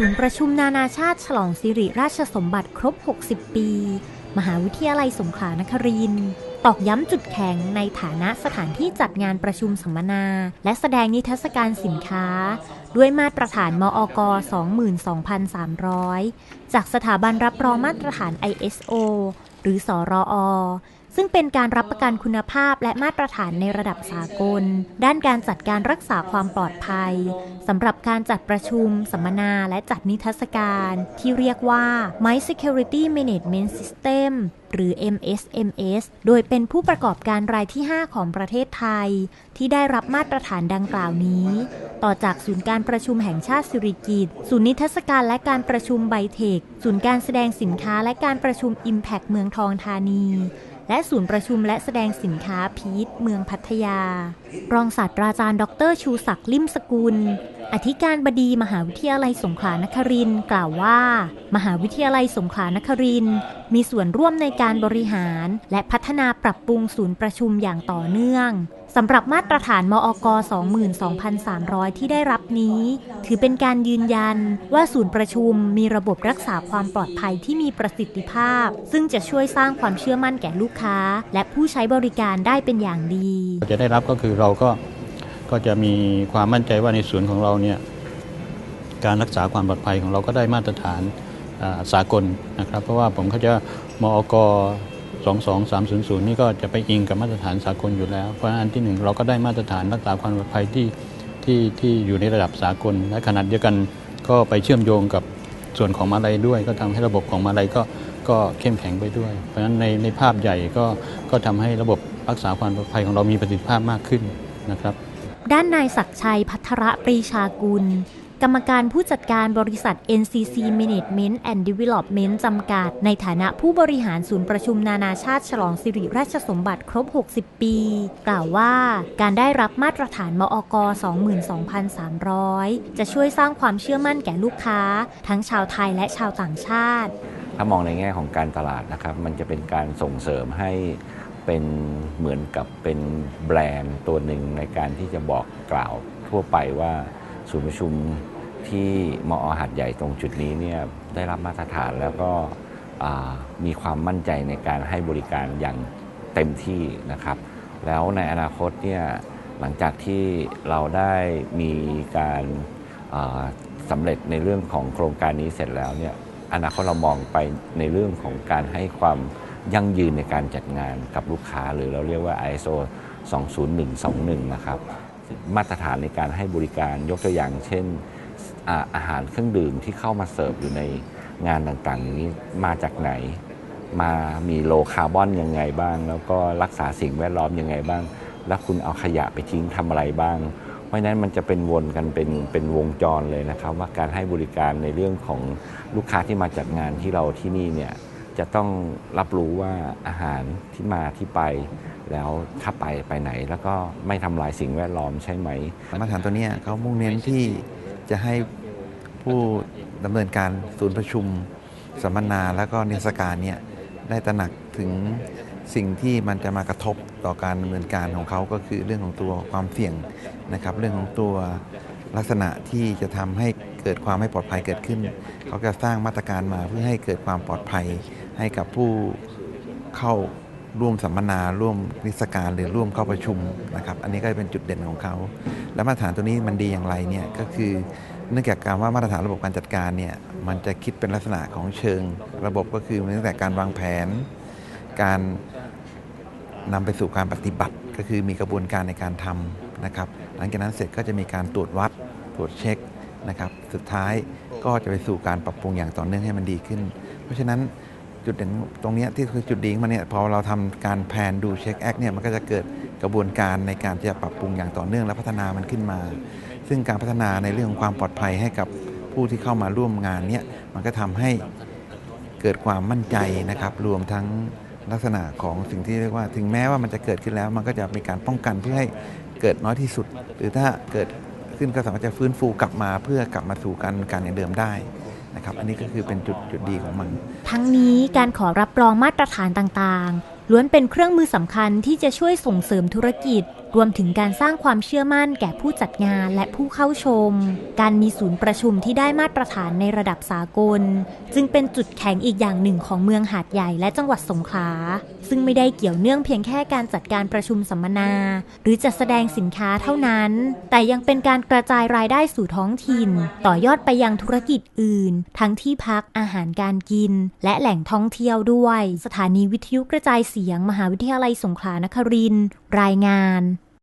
ศูนย์ประชุมนานาชาติฉลองสิริราชสมบัติครบ 60 ปี มหาวิทยาลัยสงขลานครินตอกย้ำจุดแข็งในฐานะสถานที่จัดงานประชุมสัมมนา และแสดงนิทรรศการสินค้า ด้วยมาตรฐานมอก22,300 จากสถาบันรับรองมาตรฐาน ISO หรือสรอ ซึ่งเป็นการรับประกันคุณภาพและมาตรฐานในระดับสากล ด้านการจัดการรักษาความปลอดภัยสำหรับการจัดประชุม สัมมนาและจัดนิทรรศการ ที่เรียกว่า My Security Management System หรือ MSMS โดยเป็นผู้ประกอบการรายที่ 5 ของประเทศไทย ที่ได้รับมาตรฐานดังกล่าวนี้ ต่อจากศูนย์การประชุมแห่งชาติสิริกิตศูนย์นิทรรศการและการประชุมไบเทค ศูนย์การแสดงสินค้าและการประชุม Impact เมืองทองธานี และศูนย์ประชุมและแสดงสินค้าพีทเมืองพัทยา รองศาสตราจารย์ดรชูศักดิ์ลิมสกุล อธิการบดีมหาวิทยาลัยสงขลานครินกล่าวว่ามหาวิทยาลัยสงขลานครินมีส่วนร่วมในการบริหาร และพัฒนาปรับปรุงศูนย์ประชุมอย่างต่อเนื่องสำหรับมาตรฐานมอก 22,300 ที่ได้รับนี้ ถือเป็นการยืนยันว่าศูนย์ประชุมมีระบบรักษาความปลอดภัยที่มีประสิทธิภาพ ซึ่งจะช่วยสร้างความเชื่อมั่นแก่ลูกค้า และผู้ใช้บริการได้เป็นอย่างดี จะได้รับก็คือเราก็ก็จะมีความมั่นใจว่าในส่วนของเราเนี่ยการรักษาความปลอดภัยของเราก็ได้มาตรฐาน สากลนะครับ เพราะว่าผมเขาจะมอก22300 นี่ก็จะไปอิงกับมาตรฐานสากลอยู่แล้ว เพราะฉะนั้นอันที่หนึ่งเราก็ได้มาตรฐานรักษาความปลอดภัยที่ที่ที่อยู่ในระดับสากล และขณะเดียวกันก็ไปเชื่อมโยงกับส่วนของมาลัยด้วย ก็ทำให้ระบบของมาลัยก็ก็เข้มแข็งไปด้วย เพราะฉะนั้นในในภาพใหญ่ก็ก็ทำให้ระบบรักษาความปลอดภัยของเรามีประสิทธิภาพมากขึ้นนะครับ ด้านนายศักชัยพัทระปรีชากุล กรรมการผู้จัดการบริษัท NCC Management and Development จำกัด ในฐานะผู้บริหารศูนย์ประชุมนานาชาติฉลองสิริราชสมบัติครบ 60 ปี กล่าวว่าการได้รับมาตรฐานมอก22,300 จะช่วยสร้างความเชื่อมั่นแก่ลูกค้า ทั้งชาวไทยและชาวต่างชาติ ถ้ามองในแง่ของการตลาดนะครับ มันจะเป็นการส่งเสริมให้เป็นเหมือนกับเป็นแบรนด์ตัวหนึ่งในการที่จะบอกกล่าวทั่วไปว่า ศูนย์ประชุมที่มอหัดใหญ่ตรงจุดนี้เนี่ยได้รับมาตรฐานแล้วก็มีความมั่นใจในการให้บริการอย่างเต็มที่นะครับ แล้วในอนาคตเนี่ยหลังจากที่เราได้มีการสำเร็จในเรื่องของโครงการนี้เสร็จแล้วเนี่ยอนาคตเรามองไปในเรื่องของการให้ความยั่งยืนในการจัดงานกับลูกค้า หรือเราเรียกว่า ISO 20121 นะครับ มาตรฐานในการให้บริการยกตัวอย่าง เช่นอาอาหารเครื่องดื่มที่เข้ามาเสิร์ฟอยู่ในงานต่างๆอย่างนี้มาจากไหน มามีโลคาร์บอนยังไงบ้าง แล้วก็รักษาสิ่งแวดล้อมยังไงบ้าง แล้วคุณเอาขยะไปทิ้งทำอะไรบ้าง เพราะฉะนั้นมันจะเป็นวนกันเป็นเป็นวงจรเลยนะครับ ว่าการให้บริการในเรื่องของลูกค้าที่มาจัดงานที่เราที่นี่เนี่ย จะต้องรับรู้ว่าอาหารที่มาที่ไป แล้วถ้าไปไปไหน แล้วก็ไม่ทำลายสิ่งแวดล้อมใช่ไหมมาตรฐานตัวนี้เขามุ่งเน้นที่จะให้ผู้ดำเนินการศูนย์ประชุมสัมมนาแล้วก็นิทรรศการเนี่ยได้ตระหนักถึงสิ่งที่มันจะมากระทบต่อการดำเนินการของเขาก็คือเรื่องของตัวความเสี่ยงนะครับ เรื่องของตัวลักษณะที่จะทำให้เกิดความไม่ปลอดภัยเกิดขึ้น เขาจะสร้างมาตรการมาเพื่อให้เกิดความปลอดภัย ให้กับผู้เข้าร่วมสัมมนาร่วมนิทรรศการหรือร่วมเข้าประชุมนะครับอันนี้ก็เป็นจุดเด่นของเขา และมาตรฐานตัวนี้มันดีอย่างไรเนี่ยก็คือเนื่องจากการว่ามาตรฐานระบบการจัดการเนี่ยมันจะคิดเป็นลักษณะของเชิงระบบก็คือตั้งแต่การวางแผน การนำไปสู่การปฏิบัติ ก็คือมีกระบวนการในการทำนะครับหลังจากนั้นเสร็จก็จะมีการตรวจวัดตรวจเช็คนะครับสุดท้ายก็จะไปสู่การปรับปรุงอย่างต่อเนื่องให้มันดีขึ้น เพราะฉะนั้น จุดเด่นตรงนี้ที่คือจุดดีของมันเนี่ยพอเราทำการแพนดูเช็คแอคเนี่ยมันก็จะเกิดกระบวนการในการที่จะปรับปรุงอย่างต่อเนื่องและพัฒนามันขึ้นมา ซึ่งการพัฒนาในเรื่องของความปลอดภัยให้กับผู้ที่เข้ามาร่วมงานเนี่ยมันก็ทำให้เกิดความมั่นใจนะครับ รวมทั้งลักษณะของสิ่งที่เรียกว่า ถึงแม้ว่ามันจะเกิดขึ้นแล้ว มันก็จะมีการป้องกันเพื่อให้เกิดน้อยที่สุด หรือถ้าเกิดขึ้นก็สามารถจะฟื้นฟูกลับมาเพื่อกลับมาสู่การดำเนินการอย่างเดิมได้ นะครับ อันนี้ก็คือเป็นจุดจุดดีของมัน ทั้งนี้การขอรับรองมาตรฐานต่างๆ ล้วนเป็นเครื่องมือสำคัญที่จะช่วยส่งเสริมธุรกิจรวมถึงการสร้างความเชื่อมั่นแก่ผู้จัดงานและผู้เข้าชม การมีศูนย์ประชุมที่ได้มาตรฐานในระดับสากล จึงเป็นจุดแข็งอีกอย่างหนึ่งของเมืองหาดใหญ่และจังหวัดสงขลา ซึ่งไม่ได้เกี่ยวเนื่องเพียงแค่การจัดการประชุมสัมมนา หรือจัดแสดงสินค้าเท่านั้น แต่ยังเป็นการกระจายรายได้สู่ท้องถิ่น ต่อยอดไปยังธุรกิจอื่น ทั้งที่พักอาหารการกิน และแหล่งท่องเที่ยวด้วย สถานีวิทยุกระจายเสียง มหาวิทยาลัยสงขลานครินรายงาน